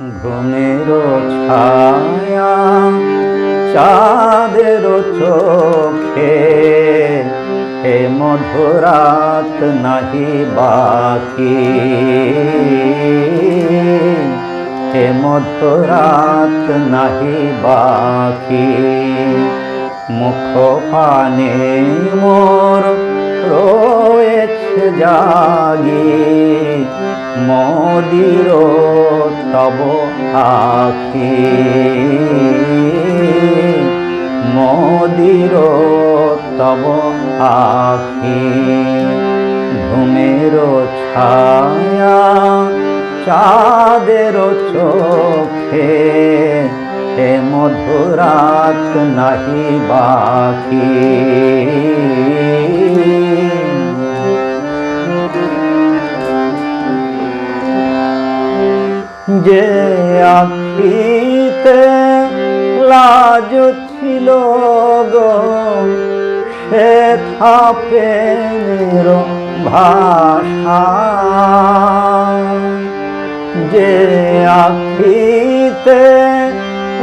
ঘুমের ছায়া চাঁদের চোখে। হে মধুরাত নাহি বাকি। হে মধুরাত নাহি বাকি। মুখ পানে মোর রয়েছে জাগি। মদির তব আখি। মদির তব আখি। ঘুমের ছায়া চাঁদের চোখে হে মধুরাত নাহি বাকি। যে আখিতে লাজ ছিল গো, সে থাপের ভাষা। যে আখিতে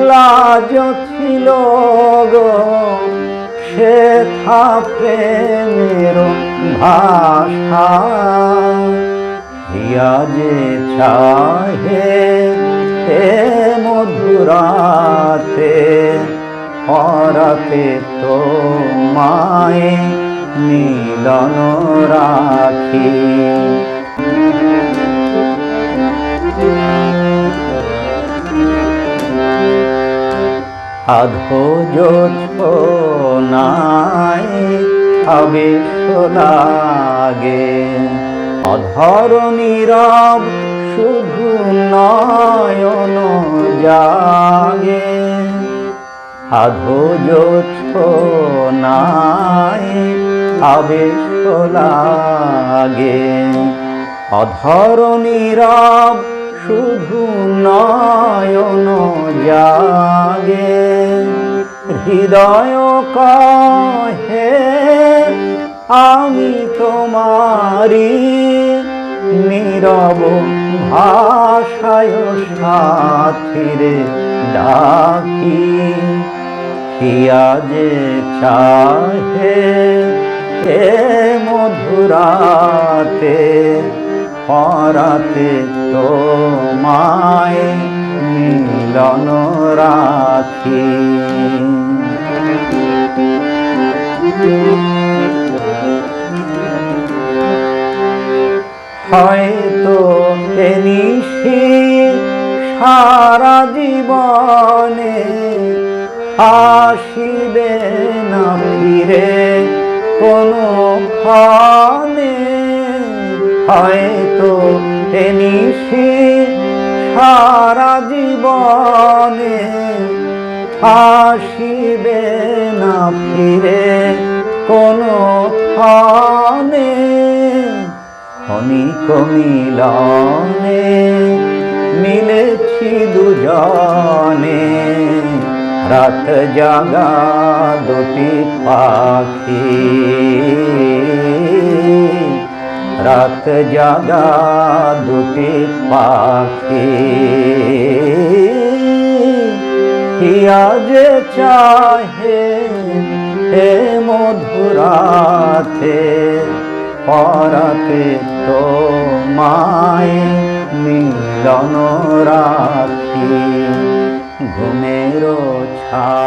লাজ ছিল গো, সে থাপের ভাষা। হিয়া যে চাহে হে মধুরাতে পরাতে তো মায়ে মিলন রাখি। আধো নাই হবে লাগে। অধর নীরব শুধু নয়ন জাগে। আধো নাই, আবেশ লাগে। অধর নীরব শুধু নয়ন জাগে। হৃদয় কহে, আমি তোমারি নীরব ভাষায় সাথিরে ডাকি। হিয়া যে চাহে এ মধুরাতে পরাতে তো মায় মিলন রাখি। হয়তো সারা জীবনে আসিবে না ফিরে কোনো ক্ষণে। হয়তো এনিশি সারা জীবনে আসিবে না ফিরে কোনো ক্ষণে। অনিক মিলনে মিলেছি দুজনে রাত জাগা দুটি পাখি। রাত জাগা দুটি পাখি। যে চাহে হে মধুরাতে পরাতে তো মায় মিলন রাখি ঘুমেরো ছায়া।